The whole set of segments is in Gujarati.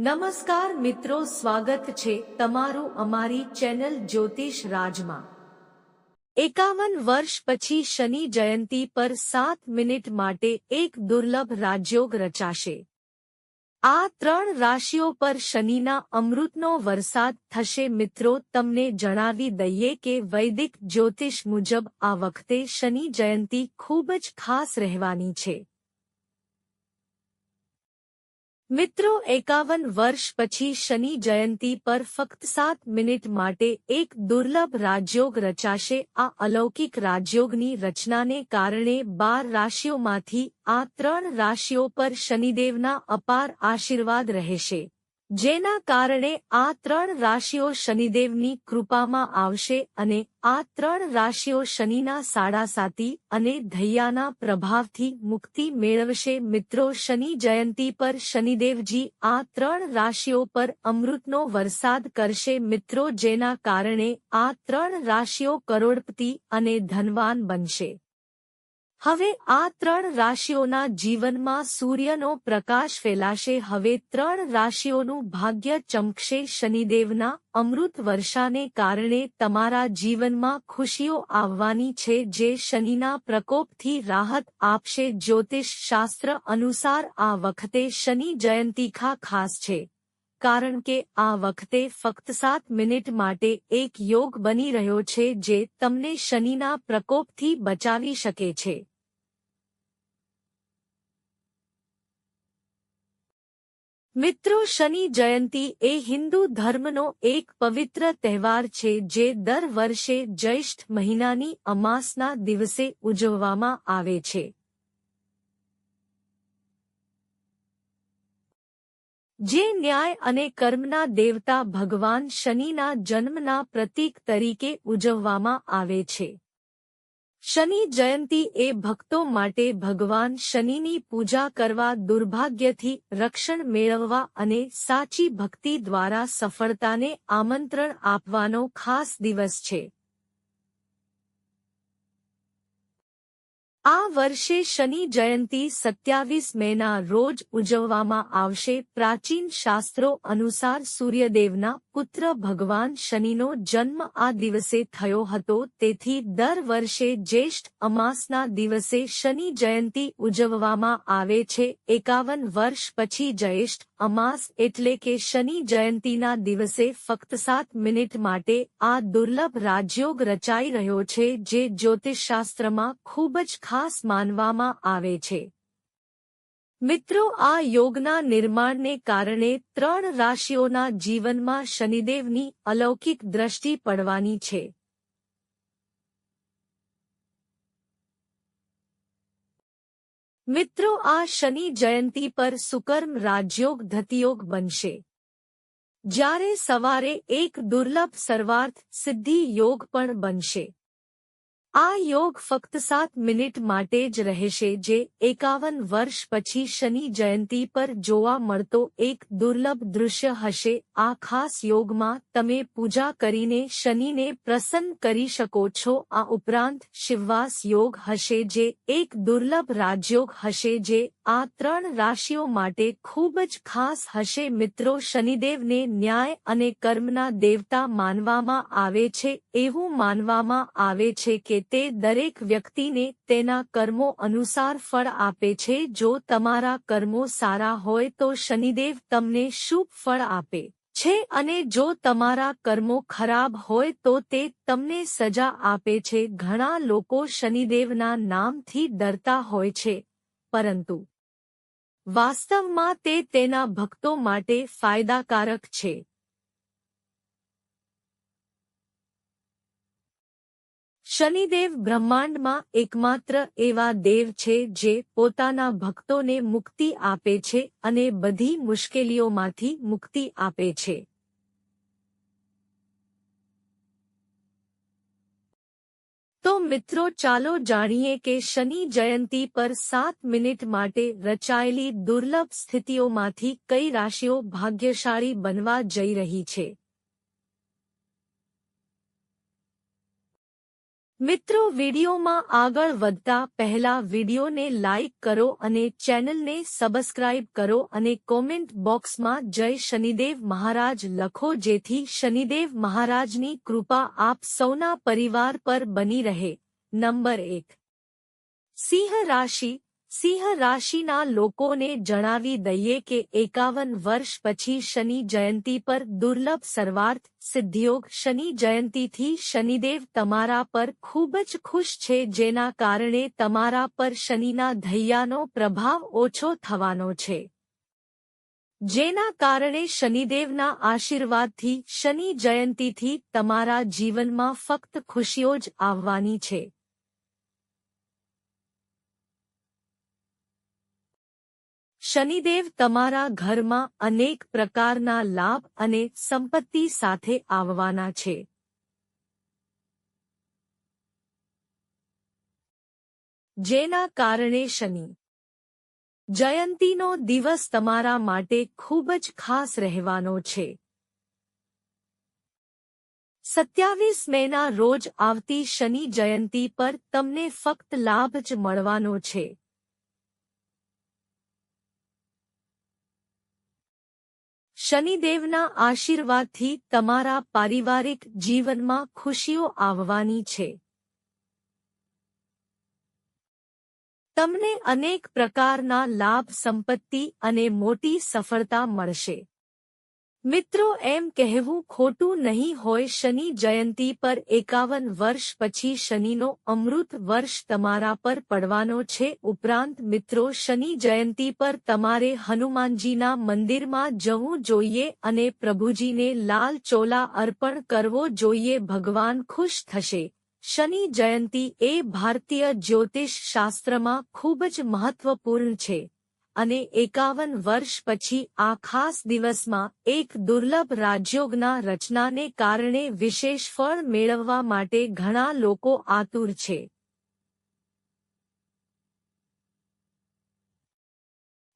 નમસ્કાર મિત્રો, સ્વાગત છે તમારું અમારી ચેનલ જ્યોતિષ રાજમાં. એકાવન વર્ષ પછી શનિ જયંતી પર સાત મિનિટ માટે એક દુર્લભ રાજયોગ રચાશે. આ ત્રણ રાશિઓ પર શનિના અમૃતનો વરસાદ થશે. મિત્રો, તમને જણાવી દઈએ કે વૈદિક જ્યોતિષ મુજબ આ વખતે શનિ જયંતી ખૂબ જ ખાસ રહેવાની છે. મિત્રો, એકાવન વર્ષ પછી શનિ જયંતી પર ફક્ત સાત મિનિટ માટે એક દુર્લભ રાજયોગ રચાશે. આ અલૌકિક રાજયોગની રચનાને કારણે બાર રાશિઓમાંથી આ ત્રણ રાશિઓ પર શનિદેવના અપાર આશીર્વાદ રહેશે. જેના કારણે આ ત્રણ રાશિઓ શનિદેવની કૃપામાં આવશે અને આ ત્રણ રાશિઓ શનિના સાડાસાતી અને ધૈયાના પ્રભાવથી મુક્તિ મેળવશે. મિત્રો, શનિ જયંતી પર શનિદેવજી આ ત્રણ રાશિઓ પર અમૃતનો વરસાદ કરશે. મિત્રો, જેના કારણે આ ત્રણ રાશિઓ કરોડપતિ અને ધનવાન બનશે. હવે આ ત્રણ રાશિઓના જીવનમાં સૂર્યનો પ્રકાશ ફેલાશે. હવે ત્રણ રાશિઓનું ભાગ્ય ચમકશે. શનિદેવના અમૃત વર્ષાને કારણે તમારા જીવનમાં ખુશીઓ આવવાની છે જે શનિના પ્રકોપથી રાહત આપશે. જ્યોતિષ શાસ્ત્ર અનુસાર આ વખતે શનિ જયંતિખા ખાસ છે. કારણ કે આ વખતે ફક્ત સાત મિનિટ માટે એક યોગ બની રહ્યો છે જે તમને શનિના પ્રકોપથી બચાવી શકે છે. મિત્રો, શનિ જયંતી એ હિન્દુ ધર્મનો એક પવિત્ર તહેવાર છે જે દર વર્ષે જ્યેષ્ઠ મહિનાની અમાસના દિવસે ઉજવવામાં આવે છે. જે ન્યાય અને કર્મના દેવતા ભગવાન શનિના જન્મના પ્રતીક તરીકે ઉજવવામાં આવે છે. શનિ જયંતી એ ભક્તો માટે ભગવાન શનિની પૂજા કરવા દુર્ભાગ્યથી રક્ષણ મેળવવા અને સાચી ભક્તિ દ્વારા સફળતાને આમંત્રણ આપવાનો ખાસ દિવસ છે. આ વર્ષે શનિ જયંતી સત્યાવીસ મેના રોજ ઉજવવામાં આવશે પ્રાચીન શાસ્ત્રો અનુસાર સૂર્યદેવના પુત્ર ભગવાન શનિનો જન્મ આ દિવસે થયો હતો. તેથી દર વર્ષે જ્યેષ્ઠ અમાસના દિવસે શનિ જયંતી ઉજવવામાં આવે છે. એકાવન વર્ષ પછી જ્યેષ્ઠ અમાસ એટલે કે શનિ જયંતીના દિવસે ફક્ત સાત મિનિટ માટે આ દુર્લભ રાજયોગ રચાઈ રહ્યો છે, જે જ્યોતિષશાસ્ત્રમાં ખૂબ જ ખાસ માનવામાં આવે છે. મિત્રો, આ યોગના નિર્માણને કારણે ત્રણ રાશિઓના જીવનમાં શનિદેવની અલૌકિક દ્રષ્ટિ પડવાની છે. મિત્રો, આ શનિ જયંતી પર સુકર્મ રાજયોગ ધતિયોગ બનશે. જ્યારે સવારે એક દુર્લભ સર્વાર્થ સિદ્ધિ યોગ પણ બનશે. આ યોગ ફક્ત સાત મિનિટ માટે જ રહેશે જે એકાવન વર્ષ પછી શનિ જયંતી પર જોવા મળતો એક દુર્લભ દૃશ્ય હશે. આ ખાસ યોગમાં તમે પૂજા કરીને શનિને પ્રસન્ન કરી શકો છો. આ ઉપરાંત શિવવાસ યોગ હશે જે એક દુર્લભ રાજયોગ હશે જે આ ત્રણ રાશિઓ માટે ખૂબ જ ખાસ હશે મિત્રો શનિદેવને ન્યાય અને કર્મના દેવતા માનવામાં આવે છે, એવું માનવામાં આવે છે કે તે દરેક વ્યક્તિને તેના કર્મો અનુસાર ફળ આપે છે, જો તમારા કર્મો સારા હોય તો શનિદેવ તમને શુભ ફળ આપે છે અને જો તમારા કર્મો ખરાબ હોય તો તે તમને સજા આપે છે. ઘણા લોકો શનિદેવના નામથી ડરતા હોય છે, પરંતુ વાસ્તવમાં તે તેના ભક્તો માટે ફાયદાકારક છે. શનિદેવ બ્રહ્માંડમાં એકમાત્ર એવા દેવ છે જે પોતાના ભક્તોને મુક્તિ આપે છે અને બધી મુશ્કેલીઓમાંથી મુક્તિ આપે છે. તો મિત્રો ચાલો જાણીએ કે શનિ જયંતી પર સાત મિનિટ માટે રચાયેલી દુર્લભ સ્થિતિઓમાંથી કઈ રાશિઓ ભાગ્યશાળી બનવા જઈ રહી છે? મિત્રો, વિડીયોમાં આગળ વધતા પહેલા વિડીયોને લાઇક કરો અને ચેનલને સબસ્ક્રાઇબ કરો અને કોમેન્ટ બોક્સમાં જય શનિદેવ મહારાજ લખો જેથી શનિદેવ મહારાજની કૃપા આપ સૌના પરિવાર પર બની રહે. નંબર એક. સિંહ રાશિ સિંહ રાશિના લોકોને જણાવી દઈએ કે એકાવન વર્ષ પછી શનિ જયંતી પર દુર્લભ સર્વાર્થ સિદ્ધિયોગ શનિ જયંતીથી શનિદેવ તમારા પર ખૂબ જ ખુશ છે, જેના કારણે તમારા પર શનિના ધૈયાનો પ્રભાવ ઓછો થવાનો છે. જેના કારણે શનિદેવના આશીર્વાદથી શનિ જયંતીથી તમારા જીવનમાં ફક્ત ખુશીઓ જ આવવાની છે. શનિદેવ તમારા ઘરમાં અનેક પ્રકારના લાભ અને સંપત્તિ સાથે આવવાના છે. જેના કારણે શનિ જયંતીનો દિવસ તમારા માટે ખૂબ જ ખાસ રહેવાનો છે. સત્યાવીસ મેના રોજ આવતી શનિ જયંતી પર તમને ફક્ત લાભ જ મળવાનો છે. શનિદેવના આશીર્વાદથી તમારા પારિવારિક જીવનમાં ખુશીઓ આવવાની છે. તમને અનેક પ્રકારના લાભ, સંપત્તિ અને મોટી સફળતા મળશે. મિત્રો, એમ કહેવું ખોટું નહીં હોય શનિ જયંતી પર એકાવન વર્ષ પછી શનિનો અમૃત વર્ષ તમારા પર પડવાનો છે. ઉપરાંત મિત્રો, શનિ જયંતી પર તમારે હનુમાનજીના મંદિરમાં જવું જોઈએ અને પ્રભુજીને લાલ ચોલા અર્પણ કરવો જોઈએ. ભગવાન ખુશ થશે. શનિ જયંતી એ ભારતીય જ્યોતિષ શાસ્ત્રમાં ખૂબ જ મહત્વપૂર્ણ છે. અને એકાવન વર્ષ પછી આ ખાસ દિવસમાં એક દુર્લભ રાજયોગના રચનાને કારણે વિશેષ ફળ મેળવવા માટે ઘણા લોકો આતુર છે.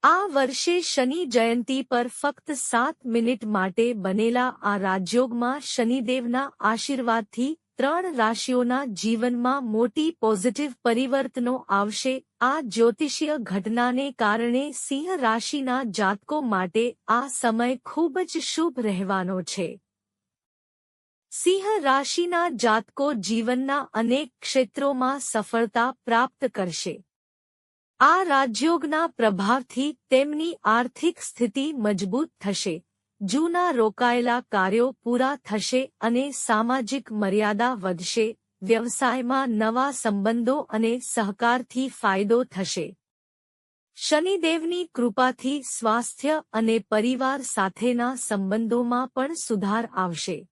આ વર્ષે શનિ જયંતી પર ફક્ત સાત મિનિટ માટે બનેલા આ રાજયોગમાં શનિદેવના આશીર્વાદથી ત્રણ રાશિઓના જીવનમાં મોટી પોઝિટિવ પરિવર્તનો આવશે. આ જ્યોતિષીય ઘટનાને કારણે સિંહ રાશિના જાતકો માટે આ સમય ખૂબ જ શુભ રહેવાનો છે. સિંહ રાશિના જાતકો જીવનના અનેક ક્ષેત્રોમાં સફળતા પ્રાપ્ત કરશે. આ રાજયોગના પ્રભાવથી તેમની આર્થિક સ્થિતિ મજબૂત થશે. જૂના રોકાયેલા કાર્યો પૂરા થશે અને સામાજિક મર્યાદા વધશે, વ્યવસાયમાં નવા સંબંધો અને સહકારથી ફાયદો થશે. શનિદેવની કૃપાથી સ્વાસ્થ્ય અને પરિવાર સાથેના સંબંધોમાં પણ સુધાર આવશે.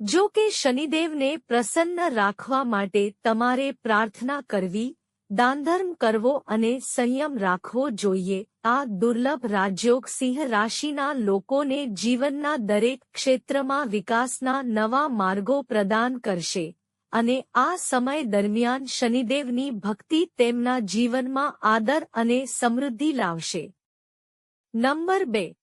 જો કે શનિદેવને પ્રસન્ન રાખવા માટે તમારે પ્રાર્થના કરવી દાનધર્મ કરવો અને સંયમ રાખવો જોઈએ. આ દુર્લભ રાજયોગ સિંહ રાશિના લોકોને જીવનના દરેક ક્ષેત્રમાં વિકાસના નવા માર્ગો પ્રદાન કરશે અને આ સમય દરમિયાન શનિદેવની ભક્તિ તેમના જીવનમાં આદર અને સમૃદ્ધિ લાવશે. નંબર બે.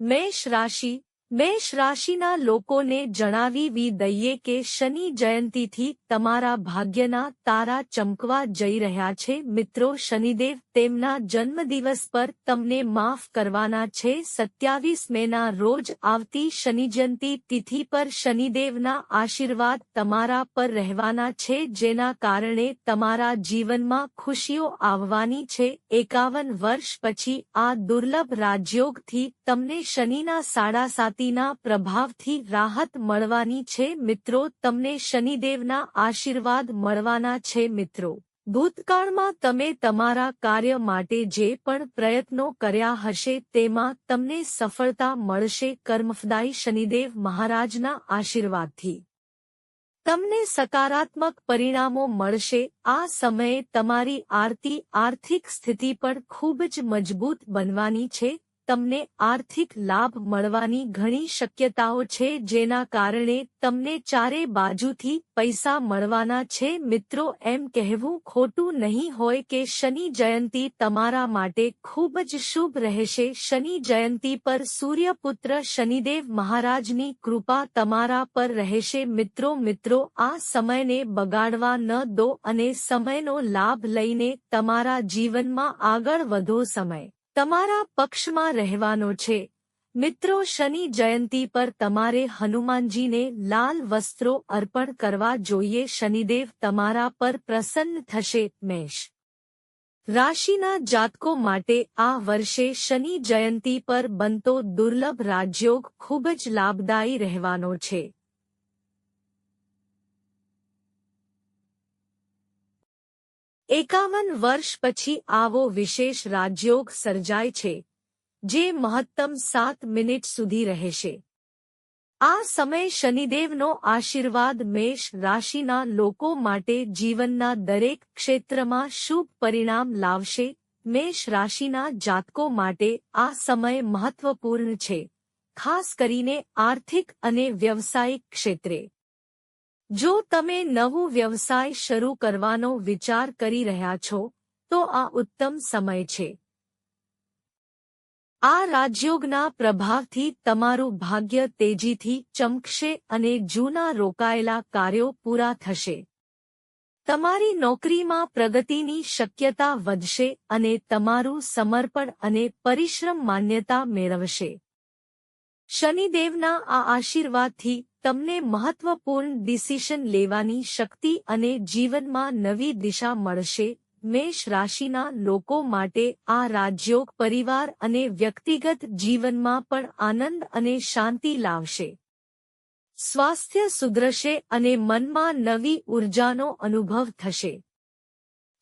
મેષ રાશિ મેષ રાશિના લોકોને જણાવી દઈએ કે શનિ જયંતીથી તમારા ભાગ્યના તારા ચમકવા જઈ રહ્યા છે. મિત્રો, શનિદેવ તેમના જન્મદિવસ પર તમને માફ કરવાના છે. સત્યાવીસ મેના રોજ આવતી શનિજયંતી તિથિ પર શનિદેવના આશીર્વાદ તમારા પર રહેવાના છે, જેના કારણે તમારા જીવનમાં ખુશીઓ આવવાની છે. એકાવન વર્ષ પછી આ દુર્લભ રાજયોગથી તમને શનિના સાડા સાત શક્તિના પ્રભાવથી રાહત મળવાની છે મિત્રો. તમને શનિદેવના આશીર્વાદ મળવાના છે મિત્રો. ભૂતકાળમાં તમે તમારા કાર્ય માટે જે પણ પ્રયત્નો કર્યા હશે તેમાં તમને સફળતા મળશે. કર્મફદાયી શનિદેવ મહારાજના આશીર્વાદથી. તમને સકારાત્મક પરિણામો મળશે. આ સમયે તમારી આરતી આર્થિક સ્થિતિ પણ ખૂબ જ મજબૂત બનવાની છે. તમને આર્થિક લાભ મળવાની ઘણી શક્યતાઓ છે જેના કારણે તમને ચારે બાજુથી પૈસા મળવાના છે. મિત્રો, એમ કહેવું ખોટું નહીં હોય કે શનિ જયંતી તમારા માટે ખૂબ જ શુભ રહેશે. શનિ જયંતી પર સૂર્યપુત્ર શનિદેવ મહારાજની કૃપા તમારા પર રહેશે. મિત્રો મિત્રો, આ સમયને બગાડવા ન દો અને સમયનો લાભ લઈને તમારા જીવનમાં આગળ વધો સમય. તમારા પક્ષમાં રહેવાનો છે. મિત્રો, શનિ જયંતી પર તમારે હનુમાનજીને લાલ વસ્ત્રો અર્પણ કરવા જોઈએ. શનિદેવ તમારા પર પ્રસન્ન થશે, મેષ. રાશિના જાતકો માટે આ વર્ષે શનિ જયંતી પર બનતો દુર્લભ રાજયોગ ખૂબ જ લાભદાયી રહેવાનો છે. એકાવન વર્ષ પછી આવો વિશેષ રાજયોગ સર્જાય છે, જે મહત્તમ સાત મિનિટ સુધી રહેશે. આ સમય શનિદેવનો આશીર્વાદ મેષ રાશિના લોકો માટે જીવનના દરેક ક્ષેત્રમાં શુભ પરિણામ લાવશે. મેષ રાશિના જાતકો માટે આ સમય મહત્વપૂર્ણ છે, ખાસ કરીને આર્થિક અને વ્યવસાયિક ક્ષેત્રે. જો તમે નવું વ્યવસાય શરૂ કરવાનો વિચાર કરી રહ્યા છો, તો આ ઉત્તમ સમય છે. આ રાજયોગના પ્રભાવથી તમારું ભાગ્ય તેજીથી ચમકશે અને જૂના રોકાયેલા કાર્યો પૂરા થશે. તમારી નોકરીમાં પ્રગતિની શક્યતા વધશે અને તમારું સમર્પણ અને પરિશ્રમ માન્યતા મેળવશે. શનિદેવના આ આશીર્વાદથી તમને મહત્વપૂર્ણ ડિસિશન લેવાની શક્તિ અને જીવનમાં નવી દિશા મળશે. મેષ રાશિના લોકો માટે આ રાજયોગ પરિવાર અને વ્યક્તિગત જીવનમાં પણ આનંદ અને શાંતિ લાવશે. સ્વાસ્થ્ય સુધરશે અને મનમાં નવી ઉર્જાનો અનુભવ થશે.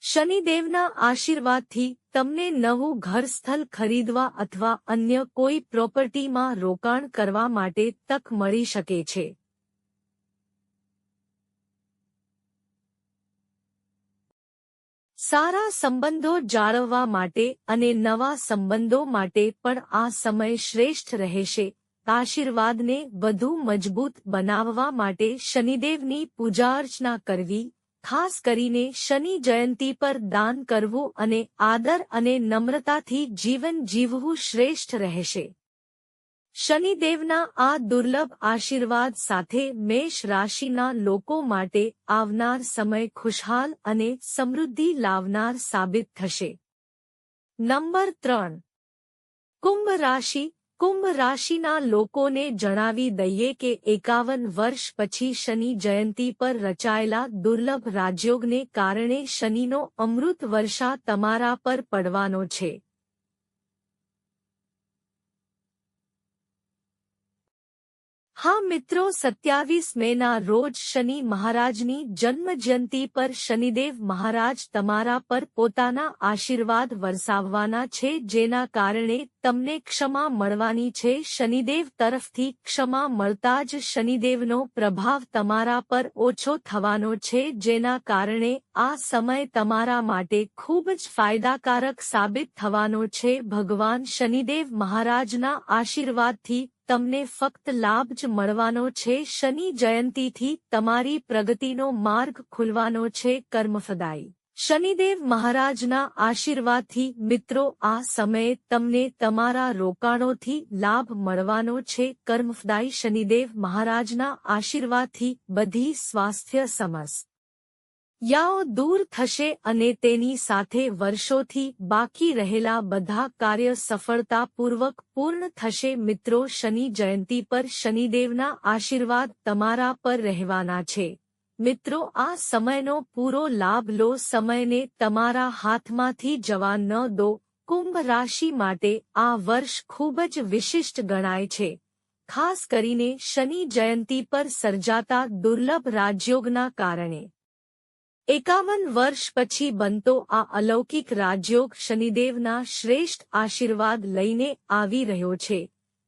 શનિદેવના આશીર્વાદથી તમને નવું ઘર સ્થળ ખરીદવા અથવા અન્ય કોઈ પ્રોપર્ટીમાં રોકાણ કરવા માટે તક મળી શકે છે. સારા સંબંધો જાળવવા માટે અને નવા સંબંધો માટે પણ આ સમય શ્રેષ્ઠ રહેશે. આશીર્વાદને વધુ મજબૂત બનાવવા માટે શનિદેવની પૂજા અર્ચના કરવી ખાસ કરીને શનિ જયંતી પર દાન કરવું અને આદર અને નમ્રતાથી જીવન જીવવું શ્રેષ્ઠ રહેશે. શનિદેવના આ દુર્લભ આશીર્વાદ સાથે મેષ રાશિના લોકો માટે આવનાર સમય ખુશહાલ અને સમૃદ્ધિ લાવનાર સાબિત થશે. નંબર ત્રણ. કુંભ રાશિ કુંભ રાશિના લોકોને જણાવી દઈએ કે એકાવન વર્ષ પછી શનિ જયંતી પર રચાયેલા દુર્લભ રાજયોગને કારણે શનિનો અમૃત વર્ષા તમારા પર પડવાનો છે. હા મિત્રો સત્યાવીસ મેના રોજ શનિ મહારાજની જન્મજયંતિ પર શનિદેવ મહારાજ તમારા પર પોતાના આશીર્વાદ વરસાવવાના છે જેના કારણે તમને ક્ષમા મળવાની છે. શનિદેવ તરફથી ક્ષમા મળતા જ શનિદેવનો પ્રભાવ તમારા પર ઓછો થવાનો છે જેના કારણે આ સમય તમારા માટે ખૂબ જ ફાયદાકારક સાબિત થવાનો છે. ભગવાન શનિદેવ મહારાજના આશીર્વાદથી તમને ફક્ત લાભ જ મળવાનો છે. શનિ જયંતીથી તમારી પ્રગતિનો માર્ગ ખુલવાનો છે. કર્મફદાઈ શનિદેવ મહારાજના આશીર્વાદથી મિત્રો, આ સમયે તમને તમારા રોકાણોથી લાભ મળવાનો છે. કર્મફદાઈ શનિદેવ મહારાજના આશીર્વાદથી બધી સ્વાસ્થ્ય સમસ્ત યાઓ દૂર થશે અને તેની સાથે વર્ષોથી બાકી રહેલા બધા કાર્ય સફળતાપૂર્વક પૂર્ણ થશે. મિત્રો, શનિ જયંતી પર શનિદેવના આશીર્વાદ તમારા પર રહેવાના છે. મિત્રો, આ સમયનો પૂરો લાભ લો. સમયને તમારા હાથમાંથી જવા ન દો. કુંભ રાશિ માટે આ વર્ષ ખૂબ જ વિશિષ્ટ ગણાય છે. ખાસ કરીને શનિ જયંતી પર સર્જાતા દુર્લભ રાજયોગના કારણે. એકાવન વર્ષ પછી બનતો આ અલૌકિક રાજયોગ શનિદેવના શ્રેષ્ઠ આશીર્વાદ લઈને આવી રહ્યો છે,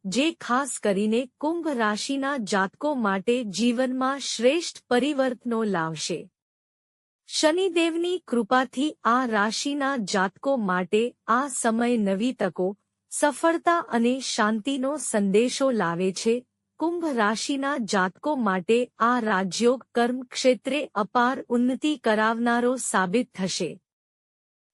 જે ખાસ કરીને કુંભ રાશિના જાતકો માટે જીવનમાં શ્રેષ્ઠ પરિવર્તનો લાવશે. શનિદેવની કૃપાથી આ રાશિના જાતકો માટે આ સમય નવી તકો, સફળતા અને શાંતિનો સંદેશો લાવે છે કુંભ રાશિના જાતકો માટે આ રાજયોગ કર્મ ક્ષેત્રે અપાર ઉન્નતિ કરાવનારો સાબિત થશે.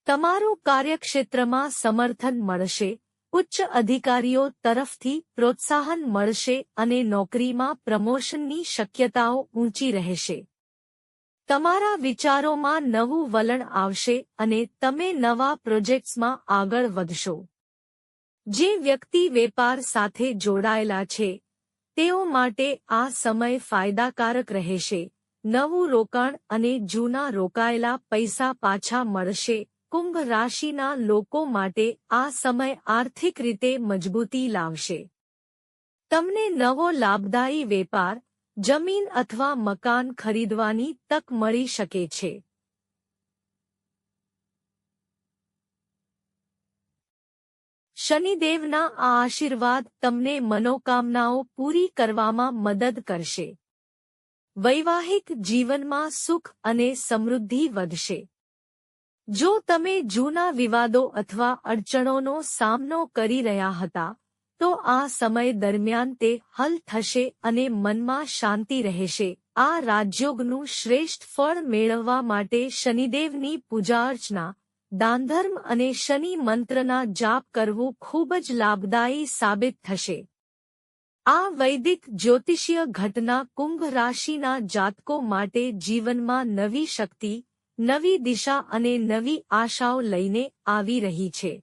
તમારું કાર્યક્ષેત્રમાં સમર્થન મળશે, ઉચ્ચ અધિકારીઓ તરફથી પ્રોત્સાહન મળશે અને નોકરીમાં પ્રમોશનની શક્યતાઓ ઊંચી રહેશે. તમારા વિચારોમાં નવું વલણ આવશે અને તમે નવા પ્રોજેક્ટ્સમાં આગળ વધશો. જે વ્યક્તિ વેપાર સાથે જોડાયેલા છે તેઓ માટે આ સમય ફાયદાકારક રહેશે. નવું રોકાણ અને જૂના રોકાયેલા પૈસા પાછા મળશે. કુંભ રાશિના લોકો માટે આ સમય આર્થિક રીતે મજબૂતી લાવશે. તમને નવો લાભદાયી વેપાર, જમીન અથવા મકાન ખરીદવાની તક મળી શકે છે. શનિદેવના આ આશીર્વાદ તમને મનોકામનાઓ પૂરી કરવામાં મદદ કરશે. વૈવાહિક જીવનમાં સુખ અને સમૃદ્ધિ વધશે. જો તમે જૂના વિવાદો અથવા અડચણોનો સામનો કરી રહ્યા હતા, તો આ સમય દરમિયાન તે હલ થશે અને મનમાં શાંતિ રહેશે. આ રાજયોગનું શ્રેષ્ઠ ફળ મેળવવા માટે શનિદેવની પૂજા અર્ચના દાનધર્મ અને શનિ મંત્રના જાપ કરવું ખૂબ જ લાભદાયી સાબિત થશે. આ વૈદિક જ્યોતિષીય ઘટના કુંભ રાશિના જાતકો માટે જીવનમાં નવી શક્તિ, નવી દિશા અને નવી આશાઓ લઈને આવી રહી છે.